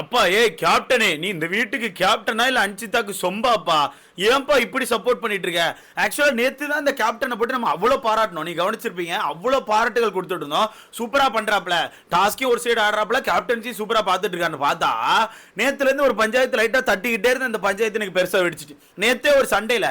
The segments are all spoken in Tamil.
அப்பா ஏ கேப்டனே நீ இந்த வீட்டுக்கு கேப்டனா இல்ல அஞ்சிதாக்கு சொம்பாப்பா? ஏன்பா இப்படி சப்போர்ட் பண்ணிட்டு இருக்க ஆக்சுவலா நேத்து தான் இந்த கேப்டனை போட்டு நம்ம அவ்வளவு பாராட்டணும் நீ கவனிச்சிருப்பீங்க அவ்வளவு பாராட்டுகள் கொடுத்துட்டு இருந்தோம். சூப்பரா பண்றாப்ல டாஸ்கே ஒரு சைடு ஆடுறாப்ல கேப்டன்சி சூப்பரா பார்த்துட்டு இருக்கான்னு பார்த்தா நேத்துல இருந்து ஒரு பஞ்சாயத்து லைட்டா தட்டிக்கிட்டே இருந்து அந்த பஞ்சாயத்து எனக்கு பெருசா வெடிச்சிட்டு நேத்தே ஒரு சண்டையில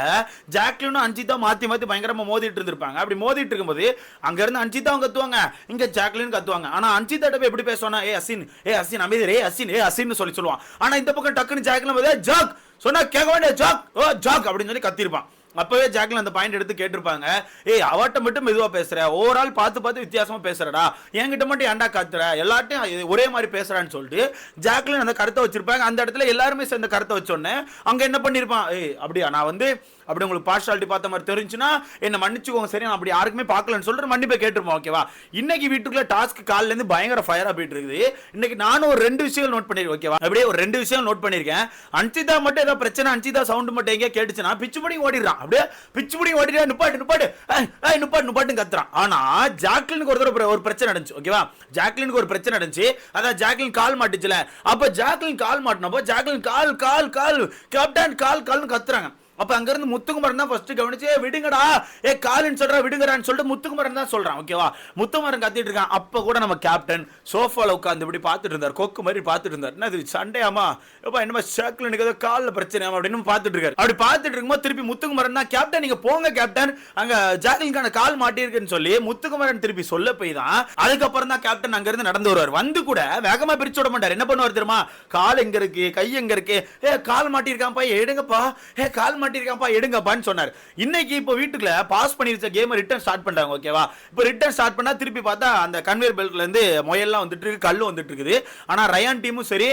ஜாக்லினும் அஞ்சிதா மாத்தி மாத்தி பயங்கரமா மோதிட்டு இருந்திருப்பாங்க. அப்படி மோதிட்டு இருக்கும்போது அங்க இருந்து அஞ்சிதாவும் கத்துவாங்க இங்க ஜாக்லின் கத்துவாங்க. ஆனா அஞ்சிதாட்ட போய் எப்படி பேசுவானா ஏ அசின் ஏ அசின் அமைதி ஏ அசின் ஏ அசின்னு சொல்லி சொல்லுவான். ஆனா இந்த பக்கம் டக்குன்னு ஜாக்லாம் போதே ஜாக் சொன்னா கேட்க வேண்டிய ஜாக் ஓ ஜாக் அப்படின்னு சொல்லி கத்திருப்பான். அப்போவே ஜாக்கில் அந்த பாயிண்ட் எடுத்து கேட்டிருப்பாங்க. ஏய் அவட்ட மட்டும் மெதுவாக பேசுகிற ஓவரால் பார்த்து பார்த்து வித்தியாசமாக பேசுகிறடா என்கிட்ட மட்டும் ஏன்டா கத்துற? எல்லாட்டையும் ஒரே மாதிரி பேசுகிறான்னு சொல்லிட்டு ஜாக்லின் அந்த கருத்தை வச்சிருப்பாங்க. அந்த இடத்துல எல்லாருமே சேர்ந்த கருத்தை வச்சோன்னே அங்கே என்ன பண்ணியிருப்பான் ஏய் அப்படியா? நான் வந்து அப்படி உங்களுக்கு பார்ஷாலிட்டி பார்த்த மாதிரி தெரிஞ்சுன்னா என்ன மன்னிச்சுக்கோங்க சரி நான் அப்படி யாருக்குமே பார்க்கலன்னு சொல்லிட்டு மன்னிப்பை கேட்டிருப்போம் ஓகேவா இன்னைக்கு வீட்டுக்குள்ள டாஸ்க் காலிலேருந்து பயங்கர ஃபயராக போயிட்டு இருக்குது. இன்னைக்கு நானும் ஒரு ரெண்டு விஷயங்கள் நோட் பண்ணிருக்கேன் ஓகேவா அப்படியே ஒரு ரெண்டு விஷயம் நோட் பண்ணியிருக்கேன் அன்சிதா மட்டும் ஏதோ பிரச்சனை அன்சிதா சவுண்ட் மட்டும் எங்கேயா கேட்டுச்சுன்னா பிச்சு படி ஓடிடுறான். அப்படியே பிச்சு படி ஓடிடுறா நிப்பாட்டு நிப்பாட்டு. ஏய், ஏய், நிப்பாட்டு நிப்பாட்டு கத்துறான். ஆனா ஜாக்லினுக்கு ஒரு தடவை ஒரு பிரச்சனை நடந்துச்சு ஓகேவா? ஜாக்லினுக்கு ஒரு பிரச்சனை நடந்துச்சு. அதான் ஜாக்லின் கால் மாட்டுச்சுல. அப்ப ஜாக்லின் கால் மாட்டினப்போ Jacqueline call call call captain call கால்னு கத்துறாங்க. அப்ப அங்க இருந்து முத்துக்குமரன் தான் ஃபர்ஸ்ட் கவனிச்சு விடுங்கடா. ஏ காலின்னு சொல்றா விடுங்கடான்னு சொல்லிட்டு முத்துக்குமரன் தான் சொல்றான் ஓகேவா முத்துக்குமரன் கத்திட்டு இருக்கான். அப்ப கூட நம்ம கேப்டன் சோஃபால உட்காந்து இப்படி பார்த்துட்டு இருந்தார். கொக்கு மாதிரி பார்த்துட்டு இருந்தார். என்ன இது சண்டையாமா? எப்பா என்னமா ஷேக்ல ஏதோ காலில் பிரச்சனையாமா? அப்படின்னு பார்த்துட்டு இருக்காரு. அப்படி பார்த்துட்டு இருக்கும்போது திருப்பி முத்துக்குமரன் தான் கேப்டன் நீங்க போங்க கேப்டன் அங்க ஜாக்லின்கான கால் மாட்டியிருக்குன்னு சொல்லி முத்துக்குமரன் திருப்பி சொல்ல போய் தான் அதுக்கப்புறம் தான் கேப்டன் அங்க இருந்து நடந்து வருவார். வந்து கூட வேகமா பிரிச்சு விட மாட்டார். என்ன பண்ணுவார் தெரியுமா? கால் எங்க இருக்கு? கை எங்க இருக்கு? ஏ கால் மாட்டியிருக்கான்ப்பா. எடுங்கப்பா. ஏ கால் மாட்டியிருக்கான்ப்பா எடுங்கப்பான்னு சொன்னார். இன்னைக்கு இப்போ வீட்டுக்குள்ள பாஸ் பண்ணி வச்ச கேம் ரிட்டர்ன் ஸ்டார்ட் பண்றாங்க ஓகேவா இப்போ ரிட்டர்ன் ஸ்டார்ட் பண்ணா திருப்பி பார்த்தா அந்த கன்வேர் பெல்ட்ல இருந்து முயல்லாம் வந்துட்டு இருக்கு கல் வந்துட்டு இருக்குது. ஆனா ரயான் டீமும் சரி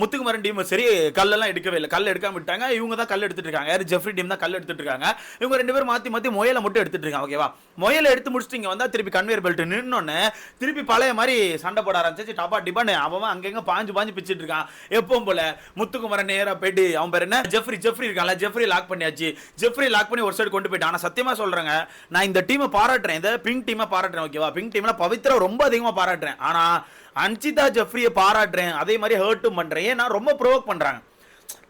முத்துக்குமரன் டீமும் சரி கல்லெல்லாம் எடுக்கவே இல்லை. கல் எடுக்காம விட்டாங்க. இவங்க தான் கல் எடுத்துட்டு இருக்காங்க. யார்? ஜெஃப்ரி டீம் தான் கல் எடுத்துட்டு இருக்காங்க. இவங்க ரெண்டு பேரும் மாத்தி மாத்தி முயலை மட்டும் எடுத்துட்டு இருக்காங்க ஓகேவா முயலை எடுத்து முடிச்சுட்டு இங்க வந்தா திருப்பி கன்வேர் பெல்ட் நின்னோன்னு திருப்பி பழைய மாதிரி சண்டை போட ஆரம்பிச்சு டப்பா டிப்பான்னு அவன் அங்கங்க பாஞ்சு பாஞ்சு பிச்சுட்டு இருக்கான். எப்பவும் போல முத்துக்குமரன் நேரா போயிட்டு அவன் பேர் என்ன? ஜெஃப்ரி ஜெஃப்ரி இருக்கான்ல ஜெஃப்ரி லாக் பண்ணியாச்சு. ஜெஃப்ரி லாக் பண்ணி ஒரு சைடு கொண்டு போயிட்டான். ஆனால் சத்தியமா சொல்றேங்க நான் இந்த டீமை பாராட்டுறேன். இந்த பிங்க் டீமை பாராட்டுறேன் ஓகேவா பிங்க் டீம்ல பவித்ரா ரொம்ப அதிகமா பாராட்டுறேன். ஆனா அன்சிதா ஜெஃப்ரியை பாராட்டுறேன். அதே மாதிரி ஹர்ட்டும் பண்றேன். ஏன்னா ரொம்ப ப்ரொவோக் பண்றாங்க.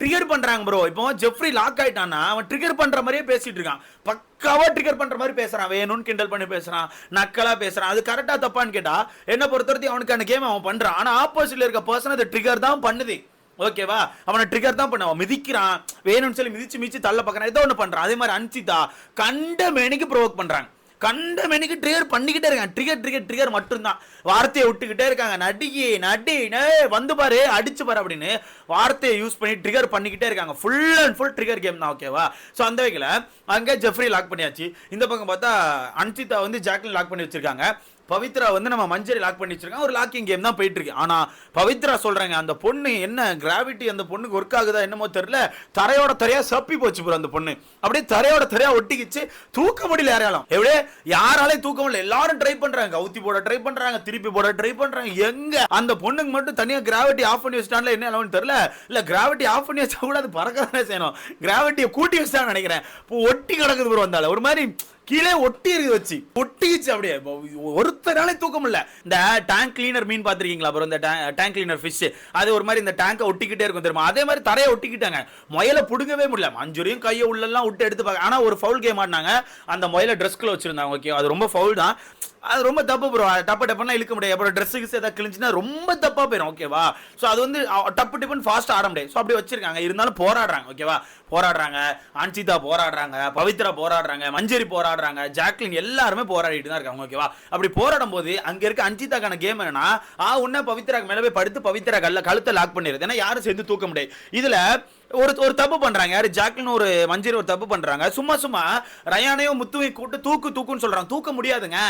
ட்ரிகர் பண்றாங்க ப்ரோ இப்போ ஜெஃப்ரி லாக் ஆயிட்டானா அவன் ட்ரிகர் பண்ற மாதிரியே பேசிட்டு இருக்கான். பக்காவா ட்ரிகர் பண்ற மாதிரி பேசுறான். வேணும்னு கிண்டல் பண்ணி பேசுறான். நக்கலா பேசுறான். அது கரெக்டா தப்பான்னு கேட்டா என்ன பொறுத்தவரைக்கும் அவனுக்கான கேம் அவன் பண்றான். ஆனா ஆப்போசிட்ல இருக்க பர்சன் அதை ட்ரிகர் தான் பண்ணுது. ஓகேவா அவனை ட்ரிகர் தான் பண்ணுவான். மிதிக்கிறான். வேணும்னு சொல்லி மிதிச்சு மிதிச்சு தள்ள பார்க்கறான். ஏதோ ஒன்று பண்ணுறான் அதே மாதிரி அன்சிதா கண்ட மேனிக்கு ப்ரோவோக் பண்ணுறாங்க கண்ட மெனிக்கு ட்ரிகர் பண்ணிக்கிட்டே இருக்காங்க. ட்ரிகர் ட்ரிகர் ட்ரிகர் மட்டும்தான். வார்த்தையை விட்டுக்கிட்டே இருக்காங்க. நடிகை நடி வந்து பாரு அடிச்சு பாரு அப்படின்னு வார்த்தையை யூஸ் பண்ணி ட்ரிகர் பண்ணிக்கிட்டே இருக்காங்க. Full and full trigger game தான் ஓகேவா ஸோ அந்த வகையில் அங்கே ஜெஃப்ரி லாக் பண்ணியாச்சு. இந்த பக்கம் பார்த்தா அன்சிதா வந்து ஜாக்லின் லாக் பண்ணி வச்சிருக்காங்க. பவித்ரா வந்து நம்ம மஞ்சரி லாக் பண்ணி வச்சிருக்கோம் ஒரு லாக்கிங் கேம் தான் போயிட்டு இருக்கு. ஆனால் பவித்ரா சொல்கிறாங்க அந்த பொண்ணு என்ன கிராவிட்டி அந்த பொண்ணுக்கு ஒர்க் ஆகுதா என்னமோ தெரில தரையோட தரையாக சப்பி போச்சு ப்ரோ அந்த பொண்ணு. அப்படியே தரையோட தரையாக ஒட்டிக்கிச்சு. தூக்க முடியல யாராலும். எப்படியே? யாராலையும் தூக்க முடியல. எல்லாரும் ட்ரை பண்ணுறாங்க கவுத்தி போட ட்ரை பண்ணுறாங்க திருப்பி போட ட்ரை பண்ணுறாங்க எங்கே? அந்த பொண்ணுக்கு மட்டும் தனியாக கிராவிட்டி ஆஃப் பண்ணி வச்சிட்டான்ல என்ன அளவுன்னு தெரில இல்லை கிராவிட்டி ஆஃப் பண்ணி வச்சா கூட அது பறக்க தானே செய்யணும் கிராவிட்டியை கூட்டி வச்சுட்டான்னு நினைக்கிறேன். இப்போ ஒட்டி கிடக்குது ப்ரோ வந்தால ஒரு மாதிரி கீழே ஒட்டி இருக்கு வச்சு. ஒட்டிச்சு அப்படியே. ஒருத்தராலே தூக்க முடியல. இந்த டேங்க் கிளீனர் மீன் பார்த்துருக்கீங்களா? அப்புறம் இந்த டேங்க் கிளீனர் ஃபிஷ் அது ஒரு மாதிரி இந்த டேங்கை ஒட்டிக்கிட்டே இருக்கும் தெரியுமா? அதே மாதிரி தரையை ஒட்டிக்கிட்டாங்க. முயலை பிடுங்கவே முடியல. மஞ்சுரியும் கையை உள்ளெல்லாம் விட்டு எடுத்து பார்க்க ஆனா ஒரு ஃபவுல் கேம் ஆடினாங்க. அந்த முயலை ட்ரெஸ்க்குள்ள வச்சிருந்தாங்க. ஓகே அது ரொம்ப ஃபவுல் தான். அது ரொம்ப தப்பு ப்ரோ டப்பு டப்புனா இழுக்க முடியாது. அப்புறம் ட்ரெஸ் கிஸ் ஏதாவது கிழிஞ்சுன்னா ரொம்ப தப்பாக போயிடும் ஓகேவா? ஸோ அது வந்து டப்பு டிப்புன்னு ஃபாஸ்ட் ஆட முடியாது. ஸோ அப்படி வச்சிருக்காங்க. இருந்தாலும் போராடுறாங்க. ஓகேவா? போராடுறாங்க அன்சிதா போராடுறாங்க பவித்ரா போராடுறாங்க மஞ்சரி போராடுறாங்க ஜாக்லின் எல்லாருமே போராடிட்டு தான் இருக்காங்க ஓகேவா அப்படி போராடும் போது அங்க இருக்க அன்சிதாக்கான கேம் என்னன்னா ஆ உன்ன பவித்ராக்கு மேல போய் படுத்து பவித்ரா கல்ல கழுத்தை லாக் பண்ணிடுது. ஏன்னா யாரும் சேர்ந்து தூக்க முடியாது. இதுல ஒரு ஒரு தப்பு பண்றாங்க. யாரு? ஜாக்லின் ஒரு மஞ்சரி ஒரு தப்பு பண்றாங்க. சும்மா சும்மா ரயானையும் முத்துவையும் கூட்டு தூக்கு தூக்குன்னு சொல்றாங்க. தூக்க முடியாதுங்க.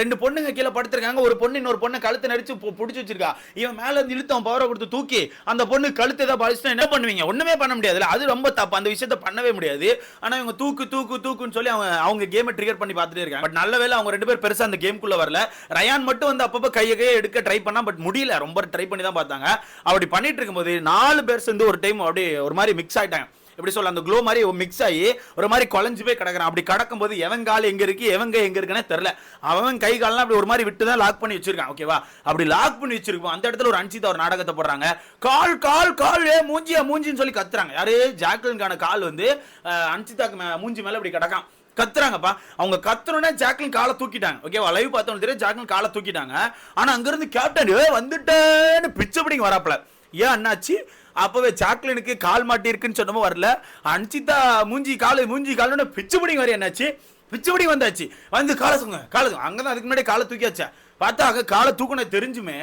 ரெண்டு பொண்ணுங்க கீழே படுத்திருக்காங்க. ஒரு பொண்ணு இன்னொரு பொண்ணை கழுத்தை நடிச்சு பிடிச்சி புடிச்சு வச்சிருக்கா. இவன் மேல இருந்து இழுத்து அவன் பவரை கொடுத்து தூக்கி அந்த பொண்ணு கழுத்தை ஏதாவது பாதிச்சுனா என்ன பண்ணுவீங்க? ஒண்ணுமே பண்ண முடியாதுல்ல. அது ரொம்ப தப்பு. அந்த விஷயத்த பண்ணவே முடியாது. ஆனா இவங்க தூக்கு தூக்கு தூக்குன்னு சொல்லி அவங்க அவங்க கேமை ட்ரிகர் பண்ணி பார்த்துட்டே இருக்காங்க. பட் நல்ல வேலை அவங்க ரெண்டு பேர் பெருசாக அந்த கேம்குள்ள வரல. ரயான் மட்டும் வந்து அப்பப்போ கையை கையை எடுக்க ட்ரை பண்ணா பட் முடியல. ரொம்ப ட்ரை பண்ணி தான் பார்த்தாங்க. அப்படி பண்ணிட்டு இருக்கும்போது நாலு பேர் சேர்ந்து ஒரு டைம் அப்படியே ஒரு மாதிரி மிக்ஸ் ஆயிட்டாங்க. எப்படி சொல்ல அந்த க்ளோ மாதிரி மிக்ஸ் ஆகி ஒரு மாதிரி குழஞ்சு போய் கிடக்குறான். அப்படி கிடக்கும் போது எவன் கால் எங்க இருக்கு எவன் கை எங்க இருக்குன்னே தெரியல. அவன் கை கால்லாம் அப்படி ஒரு மாதிரி விட்டு தான் லாக் பண்ணி வச்சிருக்கான் ஓகேவா அப்படி லாக் பண்ணி வச்சிருக்கோம் அந்த இடத்துல ஒரு அன்சிதா ஒரு நாடகத்தை போடுறாங்க. கால் கால் கால் ஏ மூஞ்சியா மூஞ்சின்னு சொல்லி கத்துறாங்க. யாரு? ஜாக்லின்கான கால் வந்து அஹ், அன்சிதாக்கு மே- மூஞ்சி மேல அப்படி கிடக்கான். கத்துறாங்கப்பா. அவங்க கத்துறோன்னே ஜாக்லின் காலை தூக்கிட்டாங்க ஓகேவா லைவ் பார்த்தோம் தெரியும் ஜாக்லின் காலை தூக்கிட்டாங்க. ஆனா அங்கேருந்து கேப்டன் வந்துட்டேன்னு பிச்சை பிடிங்க வராப்ல ஏன் அண்ணாச்சி அப்பவே ஜாக்லினுக்கு கால் மாட்டி இருக்குன்னு சொன்னமோ வரல. அன்சிதா மூஞ்சி காலு மூஞ்சி காலோட பிச்சு பிடிங்க வர என்னாச்சு? பிச்சுபடி வந்தாச்சு. வந்து காலை தூங்க காலை அங்கே தான் அதுக்கு முன்னாடி காலை தூக்கியாச்சா. பார்த்தா அங்கே காலை தூக்கின தெரிஞ்சுமே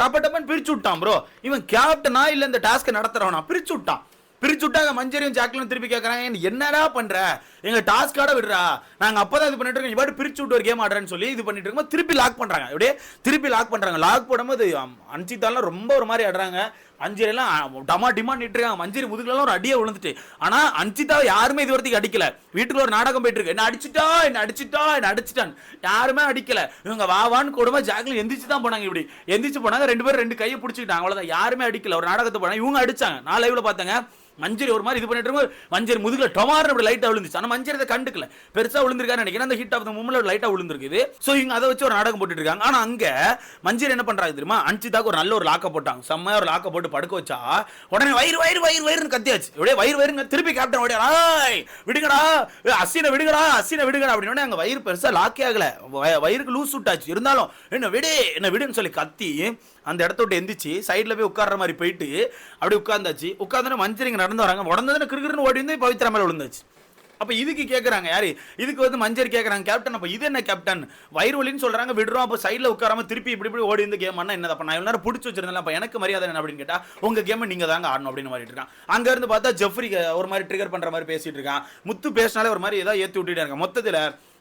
டப்ப டப்பன்னு பிரிச்சு விட்டான் ப்ரோ இவன் கேப்டனா இல்லை இந்த டாஸ்க்கை நடத்துறவனா? பிரிச்சு விட்டான். பிரிச்சு விட்டாங்க மஞ்சரியும் ஜாக்லின் திருப்பி கேட்குறாங்க என்னடா பண்ணுற எங்க டாஸ்க் ஆட விடுறா. நாங்க அப்பதான் இது பண்ணிட்டு இருக்கோம். இவாட்டு பிரிச்சு விட்டு ஒரு கேம் ஆடுறேன்னு சொல்லி இது பண்ணிட்டு இருக்கோம் திருப்பி லாக் பண்றாங்க. அப்படியே திருப்பி லாக் பண்றாங்க. லாக் போடும்போது அஞ்சித்தாலாம் ரொம்ப ஒரு மாதிரி ஆடுறாங்க. மஞ்சரி எல்லாம் டமா டிமாண்ட் இருக்காங்க மஞ்சரி முதுகுலாம் ஒரு அடியே விழுந்துட்டு. ஆனா அன்சிதாவை யாருமே இது வரைக்கும் அடிக்கல. வீட்டுக்குள்ள ஒரு நாடகம் போயிட்டு இருக்கு. என்ன அடிச்சிட்டா? என்ன அடிச்சிட்டா? என்ன அடிச்சிட்டான்? யாருமே அடிக்கல. இவங்க வா வான்னு கூடமா ஜாக்லின் எந்திரிச்சு தான் போனாங்க இப்படி. எந்திரிச்சு போனாங்க. ரெண்டு பேரும் ரெண்டு கையை பிடிச்சிக்கிட்டாங்க. அவ்வளவுதான். யாருமே அடிக்கல. ஒரு நாடகத்தை போனாங்க. இவங்க அடிச்சாங்க. நான் லைவ்ல பார்த்தாங்க. மஞ்சரி ஒரு மாதிரி இது பண்ணிட்டு இருக்கும் மஞ்சரி முதுகுல டொமார் அப்படி லைட்டா விழுந்துச்சு. நம்ம மஞ்சரி கண்டுக்கல. பெருசா விழுந்திருக்காரு நினைக்கிறேன். அந்த ஹிட் ஆஃப் த மூமெண்ட்ல லைட்டா விழுந்திருக்குது சோ இவங்க அதை வச்சு ஒரு நாடகம் போட்டுட்டு இருக்காங்க ஆனா அங்க மஞ்சள் என்ன பண்றாங்க தெரியுமா? அன்சிதாக்கு ஒரு நல்ல ஒரு லாக்க போட்டாங்க. செம்மையா ஒரு லாக்க போட்டு படுக்க வச்சா உடனே வயிறு வயிறு வயிறு வயிறுன்னு கத்தியாச்சு. அப்படியே வயிறு வயிறுங்க திருப்பி கேப்டன் ஓடியா விடுங்கடா ஏய், அசினை விடுங்கடா அசினை விடுங்கடா அப்படின்னு அங்க வயிறு பெருசா லாக்கே ஆகல. வயிறுக்கு லூஸ் விட்டாச்சு இருந்தாலும் என்ன விடு என்ன விடுன்னு சொல்லி கத்தி அந்த இடத்த விட்டு எந்திரிச்சு சைடில் போய் உட்கார்ற மாதிரி போயிட்டு அப்படி உட்கார்ந்தாச்சு. மஞ்சள் மஞ்சரிங்க நடந்து வராங்க. உடனே கிருகிருன்னு ஓடி வந்து பவித்ரா மேலே விழுந்தாச்சு அப்ப இதுக்கு கேட்குறாங்க யாரு? இதுக்கு வந்து மஞ்சள் கேட்குறாங்க கேப்டன் அப்ப இது என்ன கேப்டன் வயிறு வலின்னு சொல்றாங்க விடுறோம். அப்ப சைடில் உட்காராம திருப்பி இப்படி இப்படி ஓடி இந்த கேம் என்ன என்னது அப்ப? நான் நேரம் பிடிச்சி வச்சிருந்தேன் அப்ப எனக்கு மரியாதை என்ன அப்படின்னு கேட்டா உங்க கேம் நீங்க தாங்க ஆடணும் அப்படின்னு மாதிரி இருக்கான். அங்க இருந்து பார்த்தா ஜெஃப்ரி ஒரு மாதிரி ட்ரிகர் பண்ற மாதிரி பேசிட்டு இருக்கான். முத்து பேசினாலே ஒரு மாதிரி ஏதாவது ஏத்தி விட்டுட்டு இருக்கான். மொத்தத்துல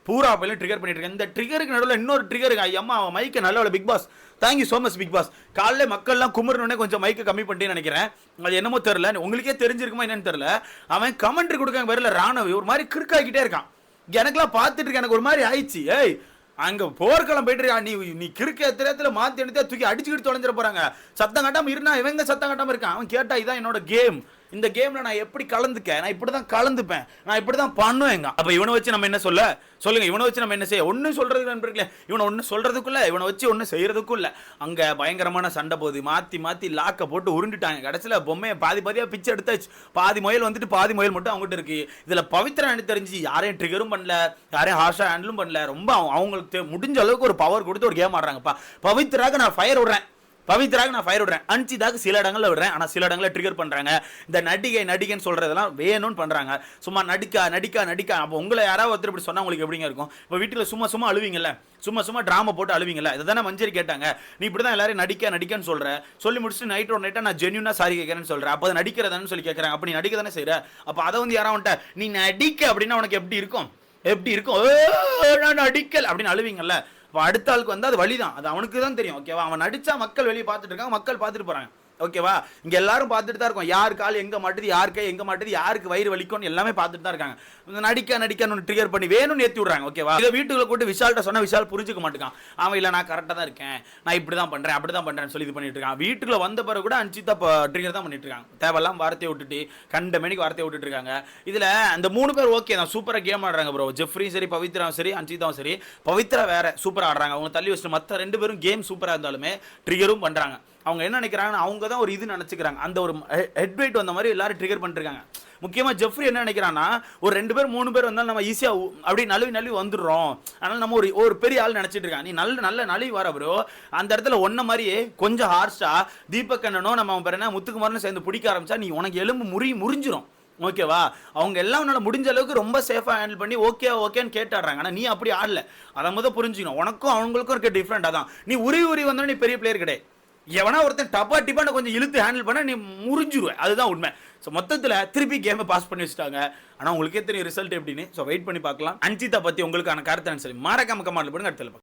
பூரா போயிலும் ட்ரிகர் பண்ணிட்டு இருக்கேன். இந்த ட்ரிகருக்கு நடுவில் இன்னொரு ட்ரிகர் ஐயம்மா அவன் மைக்கை நல்ல big boss thank you so much big boss காலையில் மக்கள்லாம் குமரணுன்னே கொஞ்சம் மைக்கை கம்மி பண்ணிட்டேன்னு நினைக்கிறேன். அது என்னமோ தெரில உங்களுக்கே தெரிஞ்சிருக்குமா என்னன்னு தெரில அவன் கமெண்ட்ரி கொடுக்க வரல ராணவி ஒரு மாதிரி கிறுக்காக்கிட்டே இருக்கான். எனக்குலாம் பார்த்துட்டு இருக்கேன். எனக்கு ஒரு மாதிரி ஆயிடுச்சு. ஏய் அங்கே போர்க்களம் போயிட்டு நீ நீ கிறுக்க இடத்துல மாற்றி எடுத்து தூக்கி அடிச்சுக்கிட்டு தொலைஞ்சிட போகிறாங்க சத்தம் கட்டாமல் இருந்தா இவங்க சத்தம் கட்டாமல் இருக்கான்? அவன் கேட்டா இதான் என்னோட கேம் இந்த கேமில் நான் எப்படி கலந்துக்க நான் இப்படி தான் கலந்துப்பேன். நான் இப்படி தான் பண்ணுவேங்க. அப்போ இவனை வச்சு நம்ம என்ன சொல்ல? சொல்லுங்கள் இவனை வச்சு நம்ம என்ன செய்ய? ஒன்றும் சொல்றது நண்பர்களே இவனை ஒன்னும் சொல்றதுக்குள்ள இவனை வச்சு ஒன்றும் செய்கிறதுக்கும் இல்லை அங்கே பயங்கரமான சண்டை போகுது மாற்றி மாற்றி லாக்கை போட்டு உருண்டுட்டாங்க. கடைசியில் பொம்மையை பாதி பாதியாக பிச்சு எடுத்தாச்சு. பாதி முயல் வந்துட்டு பாதி முயல் மட்டும் அவங்ககிட்ட இருக்கு. இதில் பவித்ரா எனக்கு தெரிஞ்சு யாரையும் ட்ரிகரும் பண்ணல. யாரையும் ஹார்ஷா ஹேண்டிலும் பண்ணல. ரொம்ப அவங்க- அவங்களுக்கு முடிஞ்ச அளவுக்கு ஒரு பவர் கொடுத்து ஒரு கேம் ஆடுறாங்கப்பா. பவித்ராக்கு நான் ஃபயர் விடுறேன். பவித்ராக்கு நான் ஃபயர் விடுறேன். அன்சிதாக்கு சில இடங்களில் விடுறேன். ஆனால் சில இடங்களில் ட்ரிகர் பண்ணுறாங்க இந்த நடிகை நடிகைன்னு சொல்கிறதெல்லாம் வேணும்னு பண்ணுறாங்க சும்மா நடிக்கா நடிக்கா நடிக்கா. அப்போ உங்களை யாராவது ஒருத்தர் இப்படி சொன்னால் உங்களுக்கு எப்படிங்க இருக்கும்? இப்போ வீட்டில் சும்மா சும்மா அழுவீங்கல்ல? சும்மா சும்மா ட்ராமா போட்டு அழுவீங்கல்ல? இதை தானே மஞ்சரி கேட்டாங்க. நீ இப்படி தான் எல்லாரும் நடிக்க நடிக்கன்னு சொல்கிற சொல்லி முடிச்சுட்டு நைட் ஒரு நைட்டாக நான் ஜென்யூனாக சாரி கேட்குறேன்னு சொல்கிறேன் அப்போ அது நடிக்கிறதான்னு சொல்லி கேட்குறேன் அப்படி நீ நடிக்க தானே செய்கிற அப்போ அதை வந்து யாராவது நீ நடிக்க அப்படின்னா உனக்கு எப்படி இருக்கும்? எப்படி இருக்கும்? நான் நடிக்கல் அப்படின்னு அழுவீங்கல்ல? அடுத்த ஆளுக்கு வந்து அது வழிதான். அது அவனுக்கு தான் தெரியும். ஓகேவா? அவன் நடிச்சா மக்கள் வெளியே பார்த்துட்டு இருக்காங்க மக்கள் பார்த்துட்டு போறாங்க. ஓகேவா? இங்கே எல்லாரும் பார்த்துட்டு தான் இருக்கோம். யார் கால் எங்கே மாட்டுது யார் கை எங்கே மாட்டுது யாருக்கு வயிறு வலிக்கும்னு எல்லாமே பார்த்துட்டு தான் இருக்காங்க. இந்த நடிக்க நடிக்கணும்னு ட்ரிகர் பண்ணி வேணும்னு ஏற்றி விட்றாங்க ஓகேவா? இதை வீட்டுக்குள்ள கூட்டு விஷால்கிட்ட சொன்னால் விஷால் புரிஞ்சுக்க மாட்டேங்கான் அவன் இல்லை நான் கரெக்டாக தான் இருக்கேன். நான் இப்படி தான் பண்றேன் அப்படி தான் பண்றேன்னு சொல்லி இது பண்ணிட்டு இருக்கான். வீட்டுக்குள்ள வந்த பிறகு கூட அன்சிதா ட்ரிகர் தான் பண்ணிட்டு இருக்காங்க. தேவையெல்லாம் வார்த்தையை விட்டுட்டு கண்ட மணிக்கு வார்த்தையை விட்டுட்டு இருக்காங்க. இதில் அந்த மூணு பேர் ஓகே தான். சூப்பராக கேம் ஆடுறாங்க ப்ரோ ஜெஃப்ரியும் சரி பவித்ராவும் சரி அன்சிதாவும் சரி. பவித்ரா வேற சூப்பராக ஆடுறாங்க. அவங்க தள்ளி வச்சுட்டு மற்ற ரெண்டு பேரும் கேம் சூப்பராக இருந்தாலுமே ட்ரிகரும் பண்ணுறாங்க அவங்க என்ன நினைக்கிறாங்கன்னா அவங்க தான் ஒரு இது நினச்சிக்கிறாங்க. அந்த ஒரு ஹெட் வெயிட் வந்த மாதிரி எல்லாரும் ட்ரிகர் பண்ணிருக்காங்க. முக்கியமாக ஜெஃப்ரி என்ன நினைக்கிறான்னா ஒரு ரெண்டு பேர் மூணு பேர் வந்தாலும் நம்ம ஈஸியாக அப்படி நழுவி நழுவி வந்துடுறோம். அதனால் நம்ம ஒரு ஒரு பெரிய ஆள் நினச்சிட்டு இருக்காங்க. நீ நல்ல நல்ல நழுவி வர ப்ரோ அந்த இடத்துல ஒன்ன மாதிரியே கொஞ்சம் ஹார்ஷாக தீபக் நம்ம அவன் பேர் என்ன முத்துக்குமார்னு சேர்ந்து பிடிக்க ஆரம்பிச்சா நீ உனக்கு எலும்பு முறி முறிஞ்சிரும். ஓகேவா அவங்க எல்லாம் உன்னால முடிஞ்ச அளவுக்கு ரொம்ப சேஃபாக ஹேண்டில் பண்ணி ஓகே ஓகேன்னு கேட்டாடுறாங்க. ஆனால் நீ அப்படி ஆடல. அதை முதல் புரிஞ்சுக்கணும். உனக்கும் அவங்களுக்கும் இருக்க டிஃப்ரெண்ட் அதான் நீ உரி உரி வந்தாலும் நீ பெரிய பிளேயர் கிடையாது. எவனா ஒருத்தன் டப்பா டிப்பான கொஞ்சம் இழுத்து ஹேண்டில் பண்ண நீ முறிஞ்சிருவ. அதுதான் உண்மை. ஸோ மொத்தத்தில் திருப்பி கேமை பாஸ் பண்ணி வச்சுட்டாங்க. ஆனால் உங்களுக்கே தெரியும் ரிசல்ட் எப்படின்னு. ஸோ வெயிட் பண்ணி பார்க்கலாம். அஞ்சிதா பற்றி உங்களுக்கான கருத்து சொல்லி மறக்காம கமாண்டில் போடுங்க. அடுத்த